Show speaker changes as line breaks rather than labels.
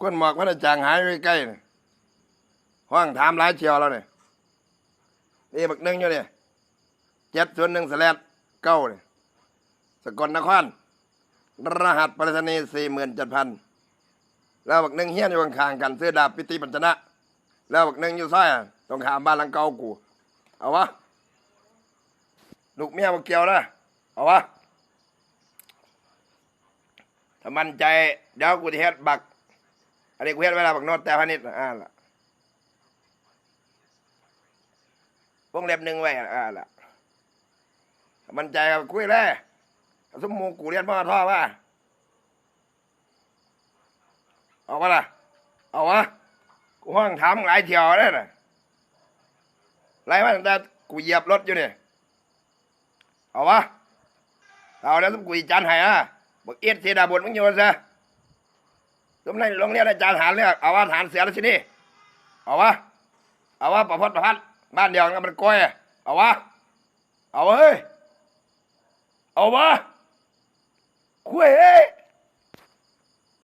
คนหมอกพันจางหายไปใกล้ห้องถามหลายเที่ยวแล้วเนี่ยนี่บักหนึ่งอยู่เนี่ยเจ็ดส่วนหนึ่งสแลดเก้าเนี่ยสกลนคร รหัสปรษณีสี่หมื่นเจ็ดพันแล้วบักหนึ่งเฮี้ยนอยู่ข้างๆกันซื้อดาบปิติปัญจนะ แล้วบักหนึ่งอยู่ซ้ายตรงขามบ้านหลังเก่ากู เอาวะลูกเมียบักเกี่ยวนะเอาวะถ้ามั่นใจเดี๋ยวกูจะเฮ็ดบัก อันนี้กูเฮ็ดไว้แล้วบักโนดแต่พานิดอ่าล่ะวงเล็บหนึ่งไว้อ่าล่ะ มันใจก็คุยเลยสมมูกูเรียนพ่อท่อว่า เอาวะล่ะ เอาวะ กูห้องถามหลายเที่ยวแล้วน่ะไรมาตั้งแต่กูเหยียบรถอยู่เนี่ยเอาวะ เอาแล้วสมกูจานให้อะบอกเอียดเสียดาบทมึงโยนซะ สมในโรงเรียนอาจารย์หารเลือกเอาว่าหานเสือแล้วที่นี่เอาวะเอาวะประพัดประพัดบ้านเดียวกันมันก้อยเอาวะเอาเฮ้ยเอาวะคุยเฮ้ย